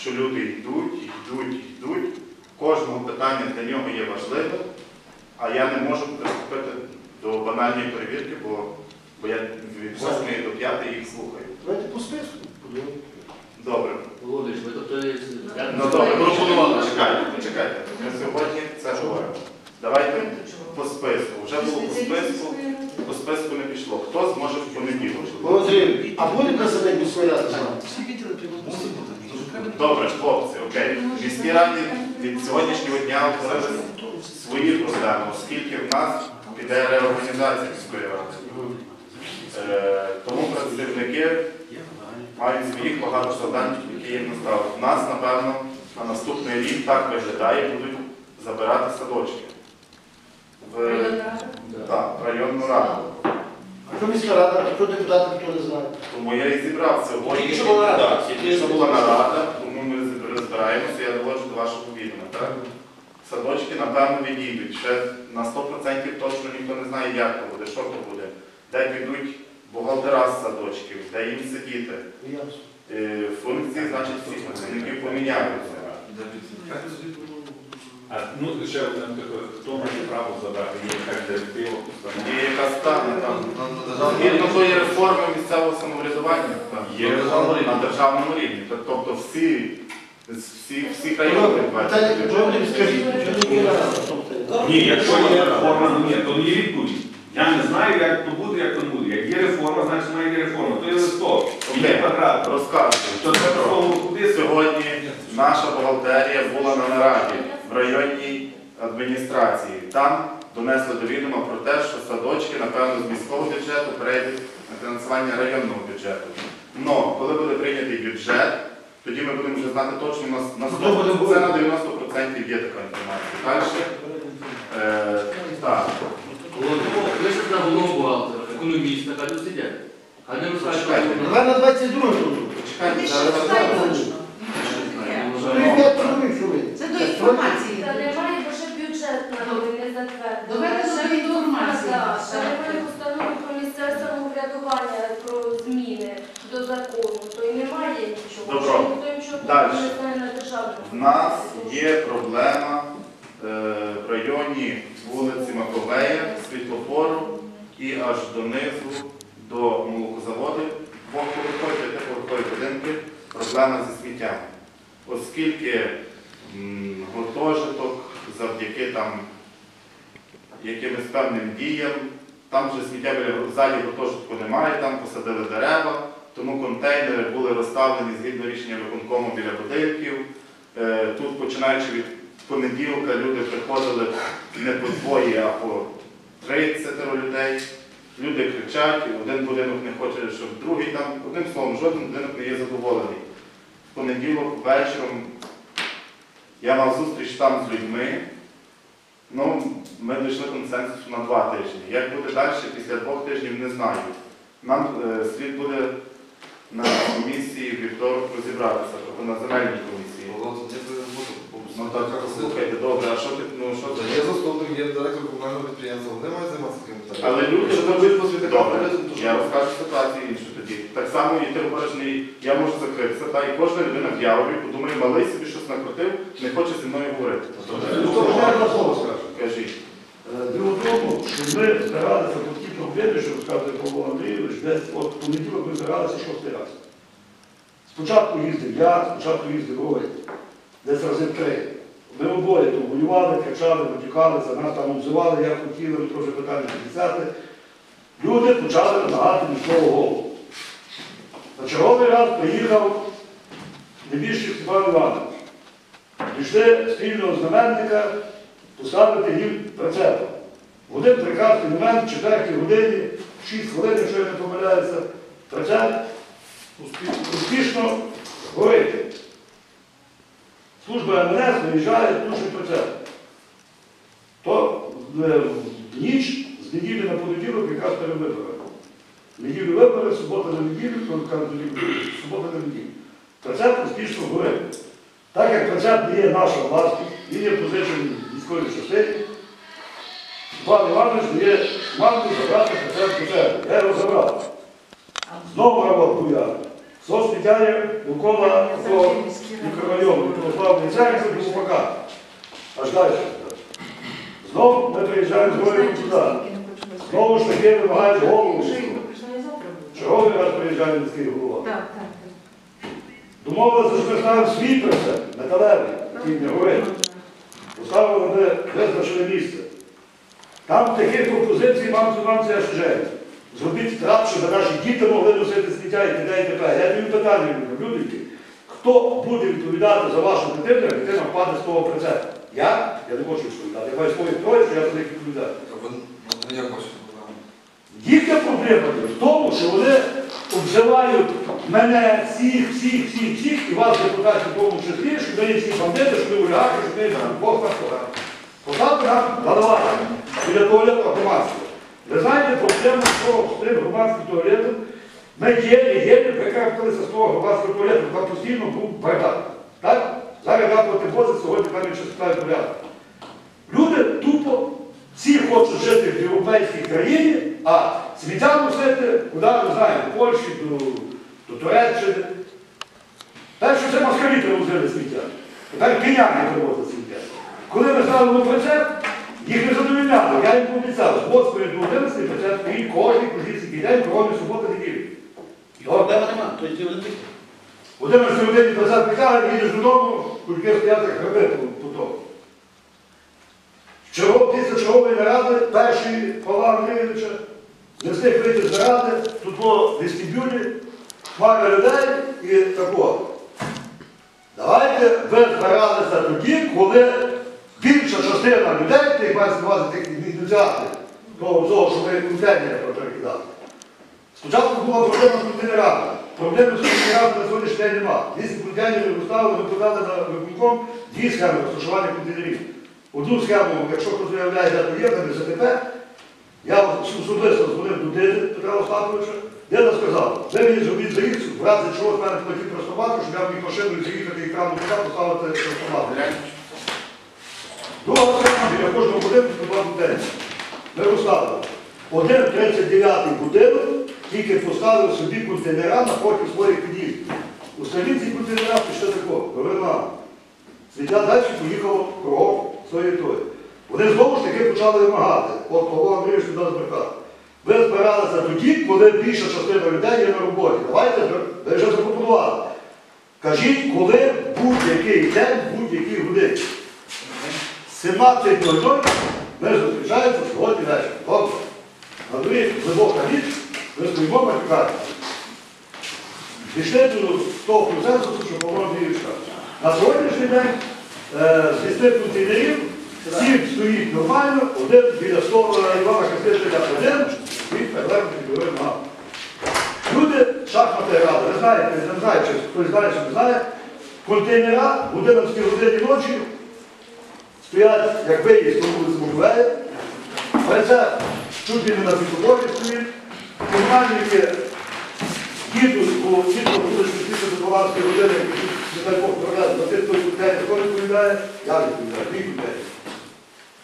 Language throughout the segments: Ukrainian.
що люди йдуть, йдуть, йдуть. Кожного питання для нього є важливим, а я не можу приступити до банальної перевірки, бо, бо я від 8 до 5 їх слухаю. Давайте по списку. Добре. Володимир, ви тобто... Ну добре, пропонували, чекайте, почекайте. Ми сьогодні це говоримо. Давайте по списку. Вже було по списку, по списку не пішло. Хто зможе в понеділок? Володимир, а буде президент міської ради? Добре, хлопці, окей. В міській раді від сьогоднішнього дня утворили свої проблеми, оскільки в нас піде реорганізація міської ради. Е, тому працівники мають своїх багато завдань, які їм наставили. В нас, напевно, на наступний рік так виглядає, будуть забирати садочки. В районну раду. А міська рада, хто депутати, хто не знає? Тому я і зібрав сьогодні. Тільки що була нарада. Так, Тільки що була нарада, тому ми розбираємося, я доводжу до вашого відома. Так? Садочки, напевно, відійдуть. Ще на 100% точно ніхто не знає, як то буде, що то буде. Де підуть бухгалтера з садочків, де їм сидіти. Е, Функції, значить, всіх працівників поміняються. А ну ще одне таке, хто має право забрати? Є якась директива постанова? Є яка стане там. Згідно тої реформи місцевого самоврядування там, є на державному рівні. Тобто всі, всі, всі райони бачать. Ні, якщо є реформа, ну ні, то не є відповідь. Я не знаю, як то буде, як то не буде. Як є реформа, значить має є реформа. То є листок, і є квадрат. Розказую. Це куди Сьогодні наша бухгалтерія була на нараді в районній адміністрації. Там донесли до відома про те, що садочки, напевно, з міського бюджету перейдуть на фінансування районного бюджету. Но коли буде прийнятий бюджет, тоді ми будемо вже знати точно на, на Ну, то буде 100%, це на 90% є така інформація. Далі. Е, так. Ви ж на головного бухгалтера, економіста, хай тут сидять. Хай не розкажуть, що Давай на 22 року. Чекайте, зараз інформації. Та немає, бо ще бюджет на новий не затвердили. Доведено до інформації. Ще немає постанови про місцеве самоврядування, про зміни до закону, то й немає нічого. Добро. Ще ніхто нічого Дальше. не знає на державному. В нас є проблема е, в районі вулиці Маковея, світлофору і аж донизу до молокозаводу, двохповерхові, п'ятиповерхові будинки, проблема зі сміттям. Оскільки гуртожиток завдяки там якимось певним діям, там вже сміття в залі гуртожитку немає, там посадили дерева, тому контейнери були розставлені згідно рішення виконкому біля будинків. Е, Тут, починаючи від понеділка, люди приходили не по двоє, а по 30 людей. Люди кричать, один будинок не хоче, щоб другий там, одним словом, жоден будинок не є задоволений. В понеділок вечором я мав зустріч там з людьми. Ну, ми дійшли консенсусу на два тижні. Як буде далі, після двох тижнів, не знаю. Нам е, слід буде на комісії вівторок розібратися, тобто на земельній комісії. Ну так, слухайте, добре, а що ти, ну що Є заступник, є директор комунального підприємства, вони мають займатися таким питанням. Але люди ж там від Добре, я розкажу ситуацію іншу. Так само і ти не я можу закритися, та і кожна людина в яві подумає, малий собі щось накрутив, не хоче зі мною говорити. Ну. Кажіть. Діло в тому, що ми збиралися по такі проблеми, що розказує Павло Андрійович, десь от понеділок ми збиралися шостий раз. Спочатку їздив я, спочатку їздив Ой, десь рази три. Ми обоє то воювали, кричали, матюкалися, нас там обзивали, як хотіли, ми теж питання підписати. Люди почали вимагати міського голову. На черговий раз приїхав небіжчик Степан Іванович. Пішли спільного знаменника поставити їм прицепом. В один прекрасний момент, в четвертій годині, в 6 хвилин, якщо я не помиляюся, прицеп успішно горить. служба МНС виїжджає, тушить процес. То е, в ніч з неділі на понеділок якраз перед виборами. Неділю вибори, субота на неділю, субота на неділю. Прицеп успішно горить. Так як прицеп не є наша власність, він є позичений військовій частині, Пан Іванович дає маму забрати прицеп прицеп. Я його забрав. Знову робот буяв. Сос підтягує довкола того мікрорайону, православної церкви до. Аж далі. Знову ми приїжджаємо з Горою туди. Знову ж таки вимагають голову. Черговий раз приїжджає міський голова. Так, так. Домовилися, що ми ставимо свій прицеп, металевий, який не горить. Поставили ми визначене місце. Там таких пропозицій вам це аж Зробіть трап, щоб наші діти могли носити сміття і т.д. і т.п. Я тобі питання люблю, люди. Хто буде відповідати за вашу дитину, як дитина впаде з того прицепу? Я? Я не хочу відповідати. Я маю свої троє, що я за них відповідаю. Їхня проблема в тому, що вони обзивають мене всіх, всіх, всіх, всіх, і вас, депутатів, в тому числі, що ви є всі бандити, що ви олігархи, що там Бог на кого. Поставте нам голова біля туалету громадського. Ви знаєте проблему з тим громадським туалетом. Ми єлі, єлі викаркалися з того громадського туалету, там постійно був бардак. Так? Зараз дякувати Боже, сьогодні там є чистота і порядок. Люди тупо всі хочуть жити в європейській країні, а сміття носити, куди ми знаємо, в Польщі, до, до Туреччини. Так що це москалі привозили сміття. Тепер кияни привозять сміття. Коли ми ставили прицеп, їх не задовільняли. Я їм пообіцяв, з 8 до 11 прицеп стоїть кожен кожній день, кроме суботи неділі. Його Проблема нема, то великий. в 11 годині прицеп пікали, їдеш додому, кульки як гриби по, тому. Чого, після чергової наради, перший Павла Андрійовича, не встиг вийти з тут було вестибюлі, хмара людей і тако. Давайте ви збиралися тоді, коли більша частина людей, тих мається на увазі тих ініціатів, того всього, що ви контейнери перекидали. Спочатку була проблема з контейнерами. Проблеми з контейнерами на сьогоднішній день немає. 200 контейнерів поставили, ми подали на виконком дві схеми розташування контейнерів. Одну схему, якщо хтось виявляє, то є, там ЗТП, я особисто дзвонив до Диди Петра Остаповича, Дида сказав, ви мені зробіть заїзд, в разі чого в мене хотів простувати, щоб я міг машиною заїхати і крану туди, поставити простувати. Друга схема біля кожного будинку два контейнери. Ми розставили. Один 39-й будинок тільки поставив собі контейнера напроти своїх під'їздів. Остальні ці контейнера пішли тако, повернали. Світя далі поїхало кругом своєї тої. Вони знову ж таки почали вимагати. От Павло Андрійович туди збрехав. Ви збиралися тоді, коли більша частина людей є на роботі. Давайте, ви вже запропонували. Кажіть, коли будь-який день, будь-який годин. 17.00 ми зустрічаємося сьогодні вечір. Добре. На дворі глибока ніч, ми стоїмо матюкати. Пішли до того процесу, що Павло Андрійович. На сьогоднішній день е, з 10 контейнерів сім стоїть нормально, один біля столу Івана Христичника один, і перевернутий білий нога. Люди, шахмати грали, ви знаєте, не знаю, чи хтось знає, чи не знає, контейнера в 11 годині ночі стоять, як виїзд на вулиці Буковеє, це чуть не на світлофорі стоїть, комунальники їдуть по світло вулиці після 12 години, не дай Бог проведе, на тих, хто контейнер, хто відповідає, я відповідаю, мій контейнер.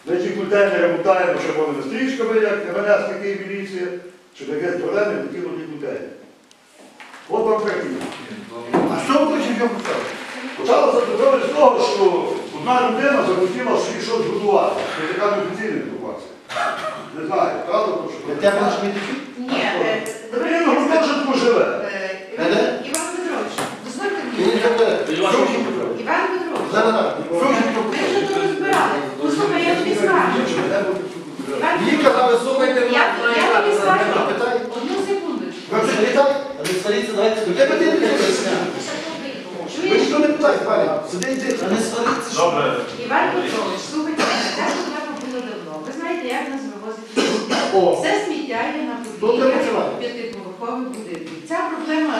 Ми ці контейнери мотаємо червоними стрічками, як МНС, такий міліція, щоб якесь проблеми не кинули контейнер. От вам картина. А що ви хочете я почав? Почалося це з того, що одна людина захотіла собі щось будувати. Це така неофіційна інформація. Не знаю, правда, то що. Я тебе ж не Ні, е, Він гуртожитку живе. е, Іван Петрович, дозвольте мені. Іван Іван Петрович, Зараз так. ми вже тут розбирали. Послухай, я тобі скажу. Іван казали, слухайте, Я, я тобі скажу. питай. Одну секундочку. Ви вже питай? А сваріться, давайте. До тебе ти не Ви Чуєш? ніхто не питає, Валя. Сиди йди. А не сваріться. Добре. Іван Петрович, слухайте, мене, ця проблема була давно. Ви знаєте, як нас. О, Все сміття є на Добре, почуваю. п'ятиповерхових будинків. Ця проблема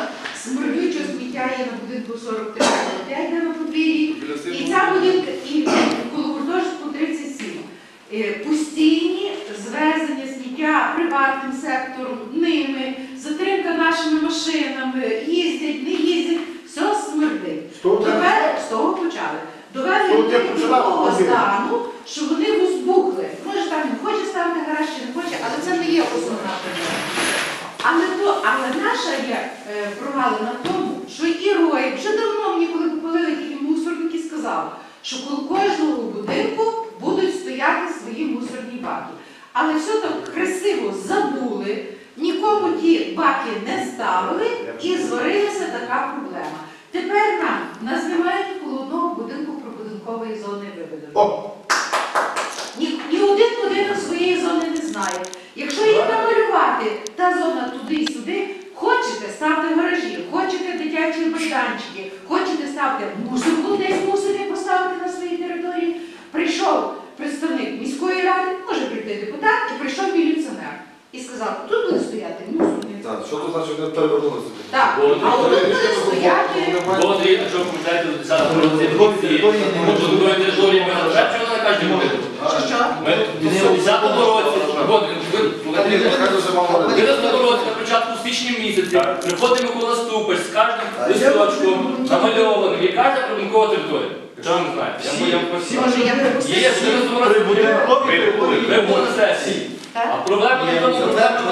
смердючого сміття є на будинку 43, я йде на подвір'ї. І ця будинка, і коло гуртожитку 37. Е, Постійні звезення сміття приватним сектором, ними, затримка нашими машинами, їздять, не їздять, все смердить. З того треба Тепер з того почали. Довели Того людей ти до починав того робити. стану, що вони розбухли. Може там він хоче ставити гараж чи не хоче, але це не є основна проблема. Але, то, але наша є е, провалена в тому, що і Рой вже давно мені, коли попалили тільки мусорники, сказав, що коло кожного будинку будуть стояти свої мусорні баки. Але все так красиво забули, нікому ті баки не ставили і зварилася така проблема. Тепер нам нас немає одного будинку прибудинкової зони виведено. Ні, ні один будинок своєї зони не знає. Якщо їх намалювати, та зона туди і сюди, хочете ставте гаражі, хочете дитячі майданчики, хочете ставте мусорку, десь мусите поставити на своїй території. Прийшов представник міської ради, може прийти депутат, і прийшов міліціонер. І сказав, тут буде стояти мусорник. Так, що тут значить не перевернулося? Так, Бо а от тут буде стояти. Бо Андрій, якщо ви пам'ятаєте, до 10 році комісії, ну, до території ми залишаємо, що на кожній будинку. Що що? Ми в 10 році, от, ви, Та ні, нехай дуже мало в говорити. 11 році, на початку січня місяці, приходить Микола Ступич з кожним листочком намальованим, і кожна прибудинкова територія. Якщо ви не знаєте, я моя Може, я не Є, що ви були сесії. А проблема не в тому, що зараз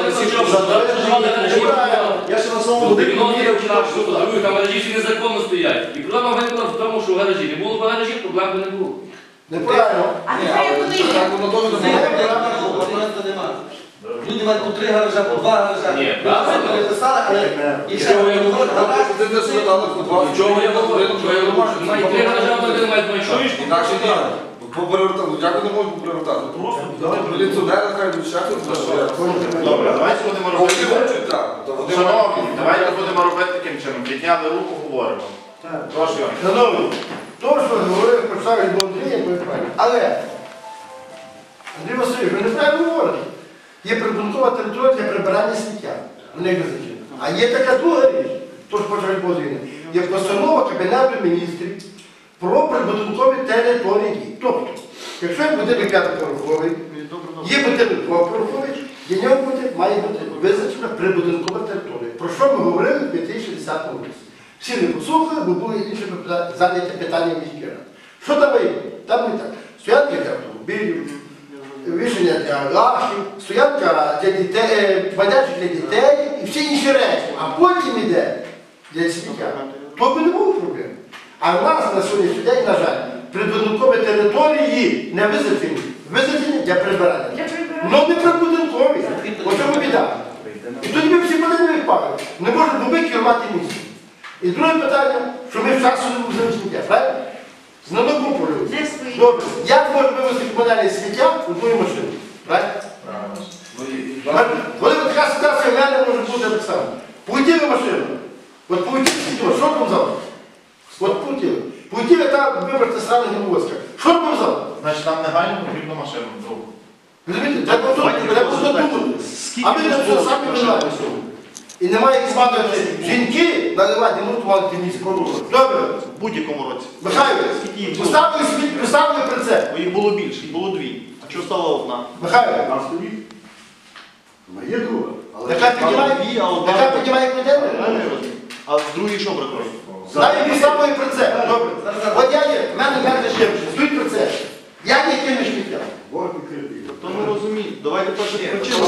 проживали я ще на своєму будинку що там гаражі всі незаконно стоять. І проблема виникла в тому, що в гаражі не було б гаражів, проблем би не було. Неправильно. А тепер вони є. так воно теж не немає. Люди мають по три гаража, по два гаража. Ні, правильно. це переписали, але гараж. Ти не сюди по два. Чого я говорю? Чого я говорю? Немає три гаража, один має знайшов. Інакше ні. Поперевертати. Як ви не можете поперевертати? Міліціонери хай я. Добре, давайте будемо вони робити. хочуть так. Шановні, давайте будемо робити таким чином. Підняли руку, говоримо. Прошу. Шановні, то, що говорив Андрія, то. Але, Андрій Васильович, ви не правильно говорите. Є прибункова територія для прибирання сміття. Вони визначені. А є така друга річ, то ж почали позивні. Є постанова Кабінету міністрів про прибудинкові території. Тобто, якщо є будинок п'ятиповерховий, є будинок двоповерховий, для нього буде, має бути визначена прибудинкова територія. Про що ми говорили в 2010 році? Всі не послухали, бо були інші зайняті питання міської ради. Що там є? Там не так. Для автомобілів, вішення для лахів, стоянка для дітей, е, для дітей і всі інші речі. А потім іде для сміття. То би не було проблем. А в нас на сьогоднішній день, на жаль, прибудинкові території не визначені. Визначені для прибирання. Ну не прибудинкові. Чому біда. І тоді ми всі подивимо відпали. Не можемо бо ми керувати місцем. І друге питання, що ми вчасно не вузили сміття, правильно? З надобу полюють. Не свої. Добре. Як можна вивезти комунальне сміття в одну машину? Правильно? Ну, і- і- Коли така ситуація в мене може бути так само. Полетіли машину. От полетіли сміття, що там завтра? От полетіли. Полетіли там вибрати сраний Гіловодська. Що там завтра? Значить, нам негайно потрібна машина. другу. Розумієте, треба подумати. А ми все самі винуваті в цьому. І немає як змагати жінки наливати, не можуть мати міську. Добре, В будь-якому році. Михайло, поставили світ, поставили прицеп. Бо їх було більше, їх було дві. А чого стала одна? Михайло, Там стоїть. Є друга. Але Така піднімає, дві, а одна. така піднімає Я не розумію. А в другій що бракує? Навіть поставили прицеп. Добре. От я є, в мене мене ще стоїть прицеп. Як я кинеш сміття? То не розумію. Давайте перше причину.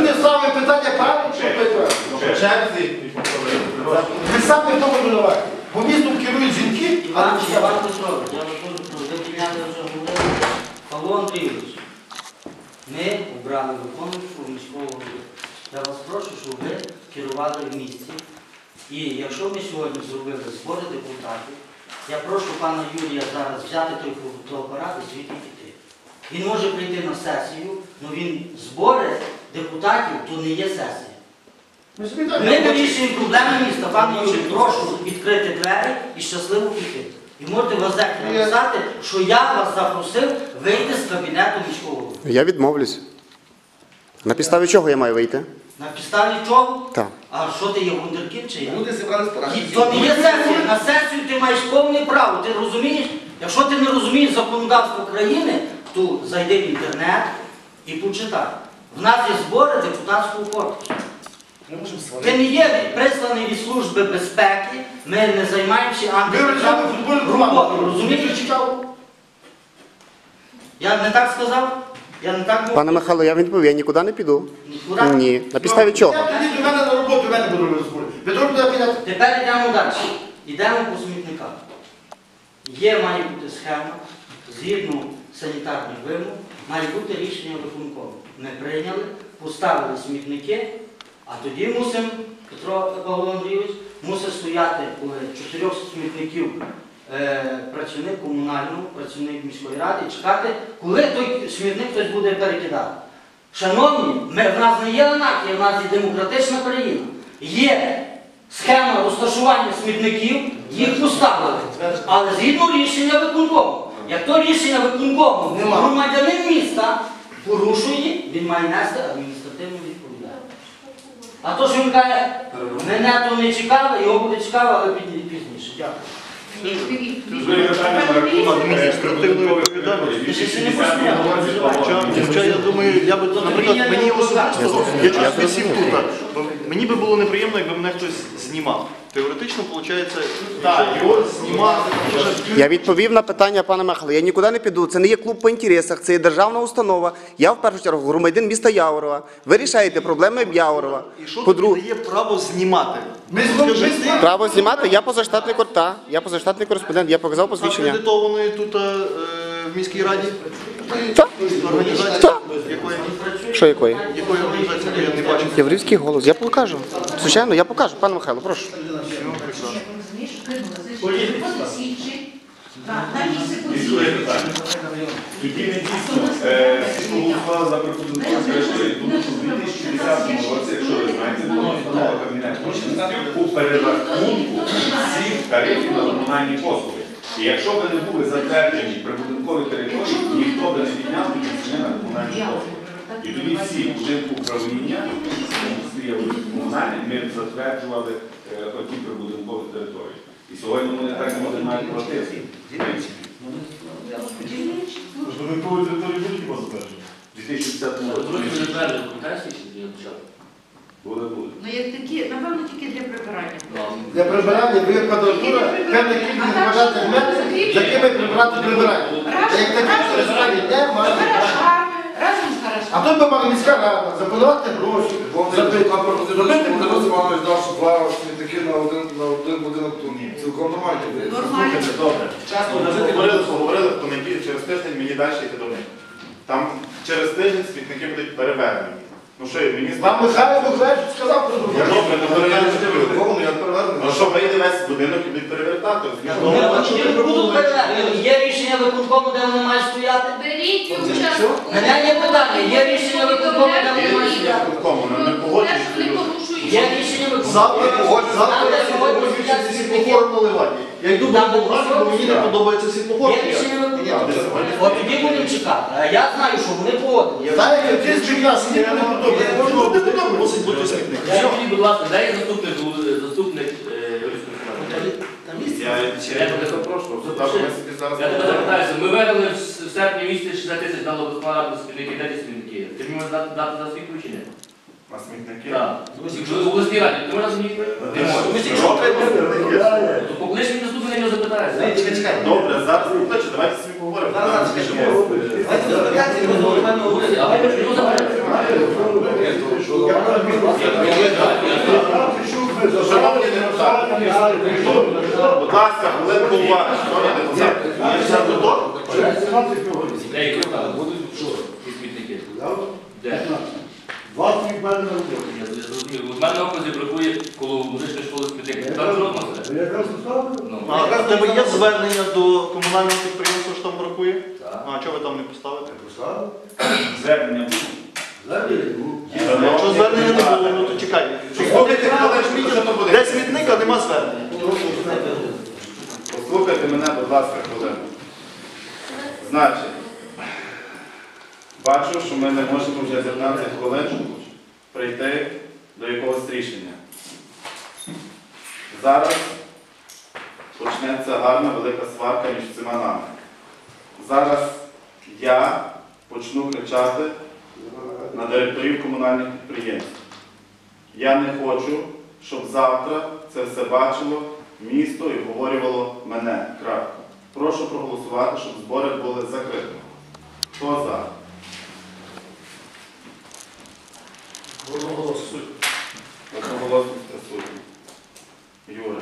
Люди ставили питання правильно, що то правильно. В черзі. Ви самі в тому винуваті. Бо містом керують жінки, а не Іван Петрович, я вас дуже прошу, ви підняли вже говорили. Павло Андрійович, ми обрали виконуючого міського голови. Я вас прошу, щоб ви керували в місті. І якщо ми сьогодні зробили збори депутатів, я прошу пана Юрія зараз взяти той фотоапарат і звідти піти. Він може прийти на сесію, але він збори депутатів, то не є сесія. Ми собі Ми вирішуємо проблеми міста. Пане Юрій, прошу відкрити двері і щасливо піти. І можете в газеті написати, що я вас запросив вийти з кабінету міського голови. Я відмовлюсь. На підставі чого я маю вийти? На підставі чого? Так. А що ти є вундеркінд чи я? Люди зібрались параші. То не є сесія. На сесію ти маєш повне право. Ти розумієш? Якщо ти не розумієш законодавство країни, то зайди в інтернет і почитай. В нас є збори депутатського корпусу. Ти не є присланий від Служби безпеки, ми не займаємося антидержавною роботою. Розумієш? Я не так сказав? Я не так? Пане Михайло, я відповів, я нікуди не піду. Нікуди? Ні. На підставі чого? Я тоді до мене на роботу, мене буду робити. Петро буде піде. Тепер йдемо далі. Йдемо по смітниках. Є, має бути схема, згідно санітарних вимог, має бути рішення виконкому. Ми прийняли, поставили смітники, а тоді мусимо, Петро Павло Андрійович, мусить стояти чотирьох смітників е, працівник комунального, працівник міської ради, чекати, коли той смітник хтось буде перекидати. Шановні, ми, в нас не є анархія, в нас є демократична країна. Є схема розташування смітників, їх поставили. Але згідно рішення виконкому. Як то рішення виконкому громадянин міста порушує, він має нести відповідальність. А то, що він каже, мене то не чекало, його буде цікаво, але пізніше. Дякую. Адміністративної відповідальності. Прямо Хоча, хоча я думаю, я би, наприклад, мені особисто, я чогось висів тут, мені би було неприємно, якби мене хтось знімав. Теоретично, виходить, так, його знімати. Я відповів на питання пана Михайла. Я нікуди не піду. Це не є клуб по інтересах, це є державна установа. Я в першу чергу громадян міста Яворова. Ви рішаєте проблеми Яворова. І що тобі По-друге, дає право знімати? Ми право знімати. Я позаштатний корта. Я позаштатний кореспондент. Я показав посвідчення. акредитованої тут е, в міській раді? Що? Організації? Що? Якої? Організації я не бачив? Єврейський голос. Я покажу. Звичайно, я покажу. Пане Михайло, прошу. Тоді ми дійсно е, всі проголосували за що в 2010 році, якщо ви знаєте, була установа Кабінету міністрів по перерахунку всіх тарифів на комунальні послуги. І якщо б не були затверджені прибудинкові території, не підняв на комунальні послуги. І тоді всі будинки управління, комунальні, ми затверджували е, оті прибудинкові території. І сьогодні вони так не можуть навіть платити. Додаткові території будуть у вас затверджені? У 2010 році. Буде, буде. Ну, як такі, напевно, тільки для прибирання. Для прибирання ви квадратура, певна кількість квадратних метрів, за якими прибирати прибирання. Як таке прибирання немає. Гаражами, разом з А тут би мала міська рада запланувати гроші. Володимир Іванович дав, що два смітники на один, на один будинок тут. Цілком нормально. Нормально. Слухайте, добре. Чесно, ми поговорили, поговорили в понеділок, через тиждень мені далі йти до них. Там через тиждень смітники будуть перевернені. Ну що, мені Вам Михайло Михайлович сказав про Я добре, не перевернути. Я перевернений. Ну що, вийде весь будинок і будуть перевертати? Ну, я буду перевіряти. Є рішення виконкому, де вони мають стояти? Беріть участь. У мене є питання, є рішення виконкому, де вони мають стояти? Кому? Ну не погоджуюсь не. Є рішення виконкому. Завтра, завтра я сьогодні сьогодні стоять всі смітники. наливати. Я йду до Там, бо мені не подобається світлофор. Є рішення виконкому. От тоді будемо чекати. А я знаю, що вони погодили. Як ти прекрасно, я не мусить бути смітник. Я будь ласка, дай заступник, е, заступник е. Я тебе запрошую. Ми собі зараз Я тебе запитаюся, ми видали в серпні місяці 60 тисяч дало безплатно смітники, де ті смітники? Ти мені можеш дати за свій включення? на смітники. Так. Якщо в обласній раді, ти можеш мені? Не можеш. Поклич мені заступника, я його запитаюся. Чекай, чекай. Добре, зараз покличу, давайте Я зрозумів. У мене окрузі бракує коло музичної школи звернення до комунального підприємства, там бракує? Так. А чого ви там не поставите? Поставили. Звернення буде. Знаєте, Якщо звернення не було, ну то чекай. Слухайте, хвилинку, що то буде? Де смітника, нема звернення. Послухайте мене, будь ласка, хвилину. Значить, бачу, що ми не можемо вже 15 хвилин прийти до якогось рішення. зараз почнеться гарна велика сварка між цими нами. Зараз я почну кричати на директорів комунальних підприємств. Я не хочу, щоб завтра це все бачило місто і обговорювало мене. Крапка. Прошу проголосувати, щоб збори були закриті. Хто за? Одноголосно присутні. Юра.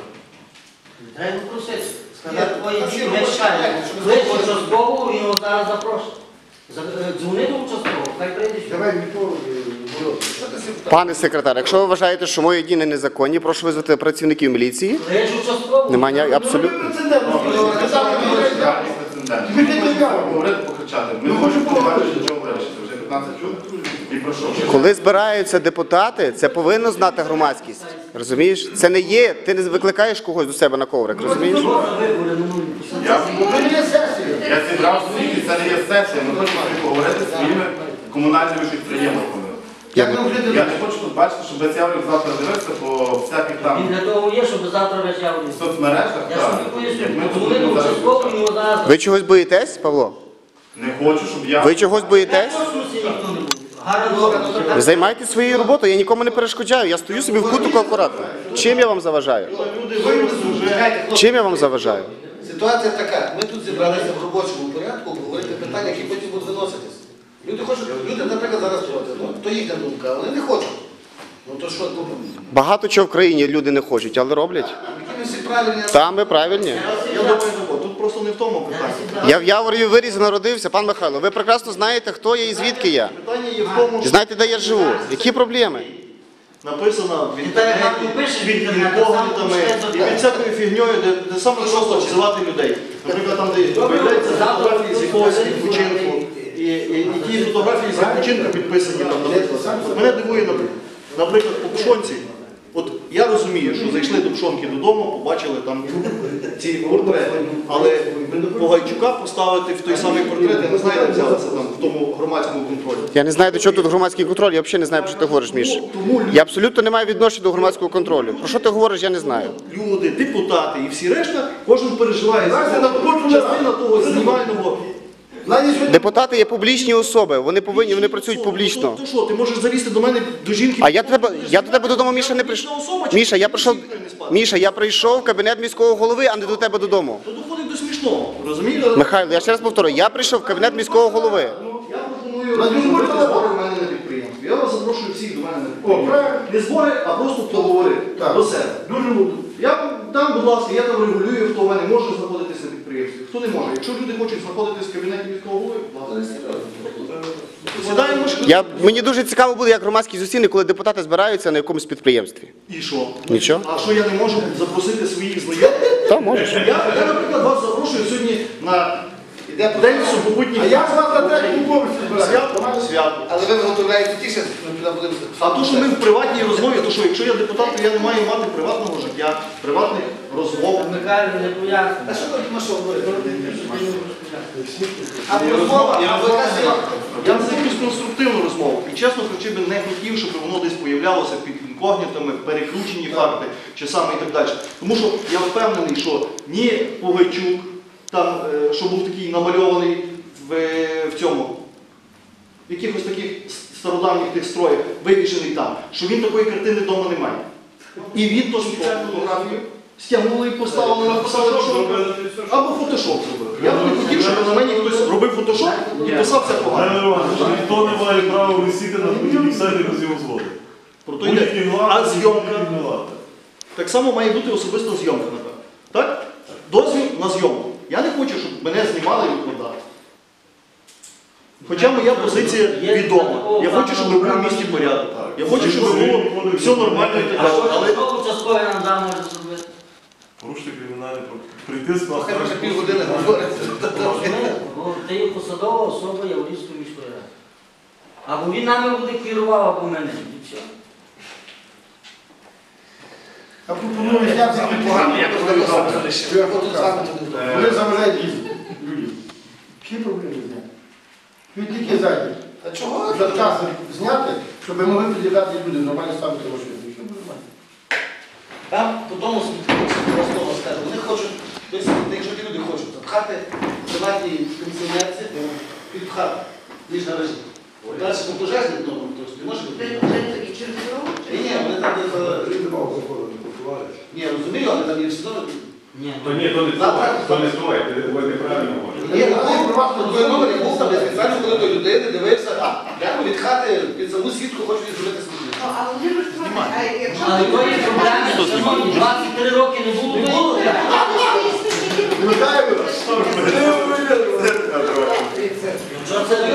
Треба просити. Чекаємо. хочете? Що ви Клич участкового, він його зараз запрошує. Е, Дзвони до участкового, хай прийде. Давай ти себе Пане секретар, якщо ви вважаєте, що мої дії незаконні, прошу визвати працівників міліції. Клич участкового. Немає абсолютно. розказали, казали, ми не хочемо побачити, що вирішити. Вже 15 чув. І прошу. Коли збираються депутати, це повинно знати громадськість. Розумієш? Це не є. Ти не викликаєш когось до себе на коврик, розумієш? Я, не є сесія. я зібрав і це не є сесія. Ми хочемо поговорити з своїми комунальними підприємствами. Як Я не хочу тут бачити, щоб весь Яврик завтра дивився по всяких Він там для того є, щоб завтра весь я вийшов. соцмережах. Я так. поясню, ми тут будемо зараз участкового, його зараз... Ви чогось боїтесь, Павло? Не хочу, щоб я... Ви чогось боїтесь? добре. Ви займайтесь своєю роботою, я нікому не перешкоджаю. Я стою собі в кутику акуратно. Чим я вам заважаю? Чим я вам заважаю? Ситуація така. Ми тут зібралися в робочому порядку обговорити питання, які потім будуть виноситись. Люди хочуть, люди, наприклад, зараз проти. Ну, то їхня думка, вони не хочуть. Ну то що, ну, Багато чого в країні люди не хочуть, але роблять. які ми всі правильні. Та ми правильні. Я думаю, ну, тут просто не в тому питанні. Я в Яворові виріз народився, пан Михайло. Ви прекрасно знаєте, хто я і звідки я. Питання є в тому, що Знаєте, де я живу? Які проблеми? написано в інтернеті, під почне і під всякою фігньою, де, де саме просто обзивати людей. Наприклад, там, де з'являються фотографії з якогось відпочинку, і, і, і ті фотографії з відпочинку підписані там, наприклад. Мене дивує, наприклад, наприклад, по Пшонці. От я розумію, що зайшли до Пшонки додому, побачили там ці портрети, але Погайчука поставити в той самий портрет, я не знаю, де взялися там в тому громадському контролі. Я не знаю, до чого тут громадський контроль, я взагалі не знаю, про що ти говориш, Міш. Я абсолютно не маю відношення до громадського контролю. Про що ти говориш, я не знаю. люди, депутати і всі решта, кожен переживає за це. частина того знімального. Депутати є публічні особи, вони повинні, вони працюють публічно. Що, ти можеш залізти до мене до жінки? А я до тебе, я до тебе додому, Міша, не прийшов. Міша, я прийшов, Міша, я прийшов в кабінет міського голови, а не до тебе додому. То доходить до смішного, розумієш? Михайло, я ще раз повторю, я прийшов в кабінет міського голови. Я пропоную в мене на підприємстві. Я вас запрошую всіх до мене на підприємство. Не збори, а просто поговорити до себе. Дуже. Я там, будь ласка, я там регулюю, хто в мене може знаходитися підприємстві, хто не може. Якщо люди хочуть знаходитися в кабінеті міського голови. Сідаємо. Я, мені дуже цікаво буде, як громадські зустріни, коли депутати збираються на якомусь підприємстві. І що? Нічого. А що я не можу запросити своїх знайомих? Та можеш. Я, я, наприклад, вас запрошую сьогодні на йде день супутніх. А я з вас на третьому поверсі. Свято, свято. Але ви виготовляєте ми туди будемо. А то, що ми в приватній розмові, то що, якщо я депутат, то я не маю мати приватного життя, приватних розмов. Михайло не А що ви на що? А розмова, я а ви Я за якусь конструктивну розмову. І чесно кажучи, би не хотів, щоб воно десь появлялося під інкогнітами, перекручені факти чи саме і так далі. Тому що я впевнений, що ні Пугайчук, там, е, що був такий намальований в, в цьому, в якихось таких стародавніх тих строях, вивішений там, що він такої картини вдома не має. І він то спеціальну фотографію стягнули і поставили, написали, що або фотошоп зробив. Я б не хотів, щоб на мені хтось робив фотошоп і писався погано. Ніхто не має права висіти на будь-якій сайті без його згоди. Про то йде. А зйомка? Так само має бути особиста зйомка, напевно. Так? Дозвіл на зйомку. Я не хочу, щоб мене знімали. Хоча моя позиція відома. Я хочу, щоб був в місті порядок. Я хочу, щоб було все нормально і так А далі. що Але участковий нам да може зробити? Порушити кримінальне прийти з хай вже півгодини. Розумієте? Ти є посадова особа Яворівської міської ради. Або він нами буде керував, або мене. І все. А пропоную зняти погано, я тут з вами туди. Вони заважають їздити. Які проблеми зняти? Ви тільки зайдіть. А чого? За час зняти, щоб ми могли підлягати люди, нормально ставити машину. Що нормально? Там по тому світку простого скажу, вони хочуть, тобто, якщо ті люди хочуть запхати приватні пенсіонерці під хату, ніж на режим. Далі по пожежних нормам, тобто не може бути. І через дорогу? Ні, ні, вони там ні, розумію, але там є все одно. Ні, То ні, то не строй, то не ти ви неправильно. Ні, ну приватно той номер і був там я спеціально, коли до людини дивився, прямо від хати під саму сітку хочу зробити смітник. Ну, а вони ж а якщо... але якої проблеми, шановні, 23 роки не було, не було. так? Свої смітники Що це не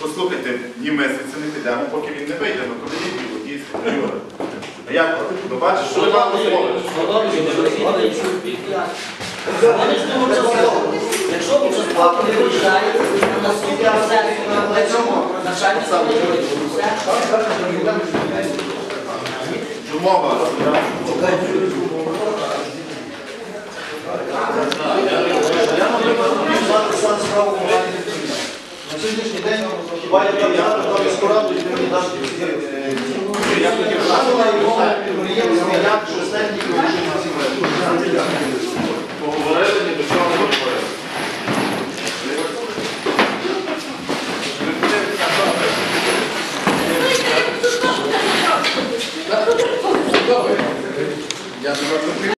послухайте, ні місяця не підемо, поки він не вийде, ну коли він біло, дійсно. А як? Ну бачиш, що нема дозволиш. Якщо участково не виїжджає, на наступне сесію на цьому начальник саме. Чумова. Я, наприклад, знати сам справу. На сьогоднішній день хіба я там я і мені дати Поговорили, ні до чого не говорили. Я думаю,